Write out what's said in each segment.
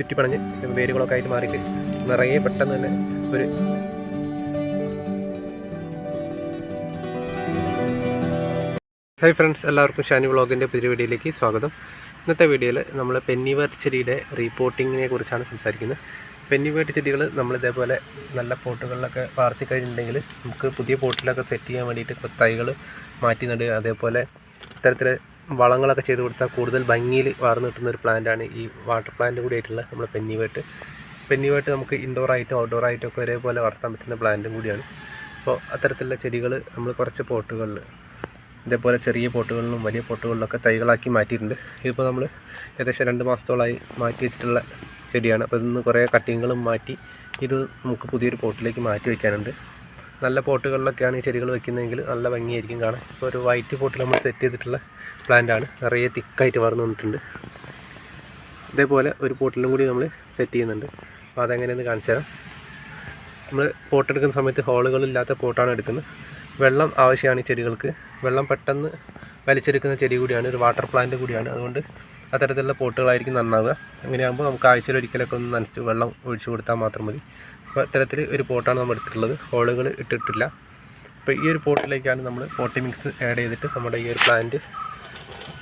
ചുറ്റിപ്പണഞ്ഞ് വേരുകളൊക്കെ ആയിട്ട് മാറിയിട്ട് നിറയെ പെട്ടെന്ന് തന്നെ ഒരു ഹായ് ഫ്രണ്ട്സ് എല്ലാവർക്കും ഷാനി വ്ളോഗിന്റെ പുതിയ വീഡിയോയിലേക്ക് സ്വാഗതം. ഇന്നത്തെ വീഡിയോയിൽ നമ്മൾ പെന്നിവേർട്ട് ചെടിയുടെ റീപോർട്ടിങ്ങിനെ കുറിച്ചാണ് സംസാരിക്കുന്നത്. പെന്നിവേർട്ട് ചെടികൾ നമ്മൾ ഇതേപോലെ നല്ല പോട്ടുകളിലൊക്കെ വളർത്തി കഴിഞ്ഞിട്ടുണ്ടെങ്കിൽ നമുക്ക് പുതിയ പോട്ടിലൊക്കെ സെറ്റ് ചെയ്യാൻ വേണ്ടിയിട്ട് തൈകൾ മാറ്റി നടുക അതേപോലെ ഇത്തരത്തിൽ വളങ്ങളൊക്കെ ചെയ്ത് കൊടുത്താൽ കൂടുതൽ ഭംഗിയിൽ വളർന്നു കിട്ടുന്ന ഒരു പ്ലാന്റാണ് ഈ വാട്ടർ പ്ലാന്റ് കൂടി ആയിട്ടുള്ള നമ്മുടെ പെന്നിവേട്ട്. പെന്നിവേട്ട് നമുക്ക് ഇൻഡോർ ആയിട്ടും ഔട്ട്ഡോർ ആയിട്ടും ഒക്കെ ഒരേപോലെ വളർത്താൻ പറ്റുന്ന പ്ലാന്റും കൂടിയാണ്. അപ്പോൾ അത്തരത്തിലുള്ള ചെടികൾ നമ്മൾ കുറച്ച് പോട്ടുകളിൽ ഇതേപോലെ ചെറിയ പോട്ടുകളിലും വലിയ പോട്ടുകളിലൊക്കെ തൈകളാക്കി മാറ്റിയിട്ടുണ്ട്. ഇതിപ്പോൾ നമ്മൾ ഏകദേശം രണ്ട് മാസത്തോളമായി മാറ്റി വെച്ചിട്ടുള്ള ചെടിയാണ്. അപ്പോൾ ഇതിന്ന് കുറേ കട്ടിങ്ങുകളും മാറ്റി ഇത് നമുക്ക് പുതിയൊരു പോട്ടിലേക്ക് മാറ്റി വയ്ക്കാനുണ്ട് നല്ല പോട്ടുകളിലൊക്കെയാണ് ഈ ചെടികൾ വെക്കുന്നതെങ്കിൽ നല്ല ഭംഗിയായിരിക്കും കാണാൻ. ഇപ്പോൾ ഒരു വൈറ്റ് പോട്ടിൽ നമ്മൾ സെറ്റ് ചെയ്തിട്ടുള്ള പ്ലാന്റ് ആണ്. നിറയെ തിക്കായിട്ട് വളർന്നു വന്നിട്ടുണ്ട്. ഇതേപോലെ ഒരു പോട്ടിലും കൂടി നമ്മൾ സെറ്റ് ചെയ്യുന്നുണ്ട്. അപ്പോൾ അതെങ്ങനെയെന്ന് കാണിച്ചു തരാം. നമ്മൾ പോട്ട് എടുക്കുന്ന സമയത്ത് ഹോളുകളില്ലാത്ത പോട്ടാണ് എടുക്കുന്നത്. വെള്ളം ആവശ്യമാണ് ഈ ചെടികൾക്ക്. വെള്ളം പെട്ടെന്ന് വലിച്ചെടുക്കുന്ന ചെടി കൂടിയാണ് ഒരു വാട്ടർ പ്ലാന്റ് കൂടിയാണ്. അതുകൊണ്ട് അത്തരത്തിലുള്ള പോട്ടുകളായിരിക്കും നന്നാവുക. അങ്ങനെയാകുമ്പോൾ നമുക്ക് ആഴ്ചയിൽ ഒരിക്കലൊക്കെ ഒന്ന് നനച്ച് വെള്ളം ഒഴിച്ചു കൊടുത്താൽ മാത്രം മതി. അപ്പോൾ ഇത്തരത്തിൽ ഒരു പോട്ടാണ് നമ്മൾ എടുത്തിട്ടുള്ളത്. ഹോളുകൾ ഇട്ടിട്ടില്ല. അപ്പോൾ ഈ ഒരു പോട്ടിലേക്കാണ് നമ്മൾ പോട്ടി മിക്സ് ആഡ് ചെയ്തിട്ട് നമ്മുടെ ഈ ഒരു പ്ലാന്റ്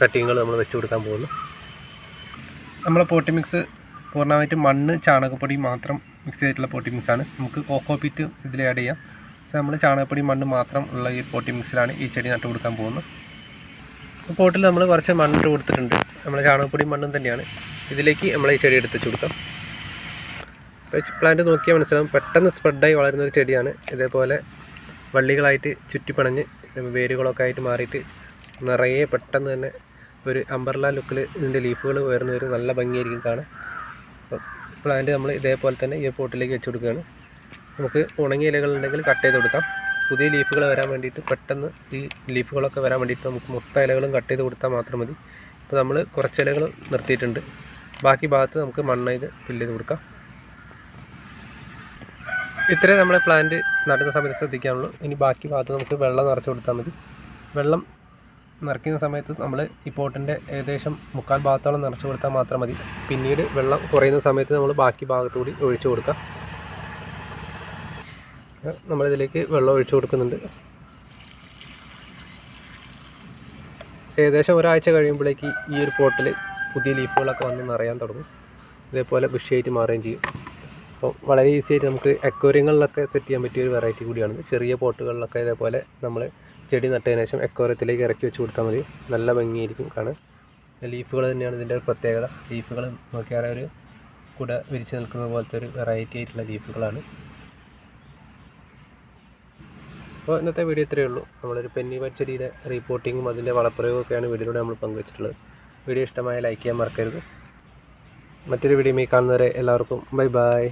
കട്ടിങ്ങുകൾ നമ്മൾ വെച്ച് കൊടുക്കാൻ പോകുന്നു നമ്മൾ പോട്ടി മിക്സ് പൂർണമായിട്ടും മണ്ണ് ചാണകപ്പൊടി മാത്രം മിക്സ് ചെയ്തിട്ടുള്ള പോട്ടി മിക്സാണ് നമുക്ക് കോക്കോ പിറ്റ് ഇതിൽ ആഡ് ചെയ്യാം. നമ്മൾ ചാണകപ്പൊടി മണ്ണ് മാത്രം ഉള്ള ഈ പോട്ടി മിക്സിലാണ് ഈ ചെടി നട്ടു കൊടുക്കാൻ പോകുന്നത്. പോട്ടിൽ നമ്മൾ കുറച്ച് മണ്ണിട്ട് കൊടുത്തിട്ടുണ്ട്. നമ്മൾ ചാണകപ്പൊടി മണ്ണും തന്നെയാണ്. ഇതിലേക്ക് നമ്മൾ ഈ ചെടി എടുത്ത് കൊടുക്കാം. വെച്ച് പ്ലാന്റ് നോക്കിയാൽ മനസ്സിലാവും. പെട്ടെന്ന് സ്പ്രെഡായി വളരുന്ന ഒരു ചെടിയാണ്. ഇതേപോലെ വള്ളികളായിട്ട് ചുറ്റിപ്പണഞ്ഞ് വേരുകളൊക്കെ ആയിട്ട് മാറിയിട്ട് നിറയെ പെട്ടെന്ന് തന്നെ ഒരു അമ്പർല ലുക്കിൽ ഇതിന്റെ ലീഫുകൾ ഉയർന്നു വരും. നല്ല ഭംഗിയായിരിക്കും കാണാം പ്ലാന്റ് നമ്മൾ ഇതേപോലെ തന്നെ ഈ പോട്ടിലേക്ക് വെച്ച് കൊടുക്കുകയാണ്. നമുക്ക് ഉണങ്ങിയ ഇലകളുണ്ടെങ്കിൽ കട്ട് ചെയ്ത് കൊടുക്കാം. പുതിയ ലീഫുകൾ വരാൻ വേണ്ടിയിട്ട് പെട്ടെന്ന് ഈ ലീഫുകളൊക്കെ വരാൻ വേണ്ടിയിട്ട് നമുക്ക് മൊത്തം ഇലകളും കട്ട് ചെയ്ത് കൊടുത്താൽ മാത്രം മതി. ഇപ്പോൾ നമ്മൾ കുറച്ച് ഇലകൾ നിർത്തിയിട്ടുണ്ട്. ബാക്കി ഭാഗത്ത് നമുക്ക് മണ്ണ് ഇത് ഫില്ല് ചെയ്ത് കൊടുക്കാം. ഇത്രേ നമ്മളെ പ്ലാന്റ് നടുന്ന സമയത്ത് ശ്രദ്ധിക്കാനുള്ളൂ. ഇനി ബാക്കി ഭാഗത്ത് നമുക്ക് വെള്ളം നിറച്ച് കൊടുത്താൽ മതി. വെള്ളം നിറയ്ക്കുന്ന സമയത്ത് നമ്മൾ ഈ പോട്ടിന്റെ ഏകദേശം മുക്കാൽ ഭാഗത്തോളം നിറച്ച് കൊടുത്താൽ മാത്രം മതി. പിന്നീട് വെള്ളം കുറയുന്ന സമയത്ത് നമ്മൾ ബാക്കി ഭാഗത്തുകൂടി ഒഴിച്ചു കൊടുക്കാം. നമ്മളിതിലേക്ക് വെള്ളം ഒഴിച്ചു കൊടുക്കുന്നുണ്ട്. ഏകദേശം ഒരാഴ്ച കഴിയുമ്പോഴേക്ക് ഈ ഒരു പോട്ടിൽ പുതിയ ലീഫുകളൊക്കെ വന്ന് നിറയാൻ തുടങ്ങും. ഇതേപോലെ ബുഷിയായിട്ട് മാറുകയും ചെയ്യും. അപ്പോൾ വളരെ ഈസി ആയിട്ട് നമുക്ക് അക്വേറിയങ്ങളിലൊക്കെ സെറ്റ് ചെയ്യാൻ പറ്റിയ ഒരു വെറൈറ്റി കൂടിയാണ്. ചെറിയ പോട്ടുകളിലൊക്കെ ഇതേപോലെ നമ്മൾ ചെടി നട്ടതിന് ശേഷം അക്വേറിയത്തിലേക്ക് ഇറക്കി വെച്ച് കൊടുത്താൽ മതി. നല്ല ഭംഗിയായിരിക്കും കാണാൻ. ലീഫുകൾ തന്നെയാണ് ഇതിന്റെ ഒരു പ്രത്യേകത. ലീഫുകൾ നോക്കിയാൽ ഒരു കുട വിരിച്ച് നിൽക്കുന്ന പോലത്തെ ഒരു വെറൈറ്റി ആയിട്ടുള്ള ലീഫുകളാണ്. അപ്പോൾ ഇന്നത്തെ വീഡിയോ ഇത്രയേ ഉള്ളൂ. നമ്മളൊരു പെന്നി ചെടിയുടെ റിപ്പോർട്ടിങ്ങും അതിന്റെ വളപ്രയോഗമൊക്കെയാണ് വീഡിയോയിലൂടെ നമ്മൾ പങ്കുവച്ചിട്ടുള്ളത്. വീഡിയോ ഇഷ്ടമായ ലൈക്ക് ചെയ്യാൻ മറക്കരുത്. മറ്റൊരു വീഡിയോ കാണുന്നവരെ എല്ലാവർക്കും ബൈ ബൈ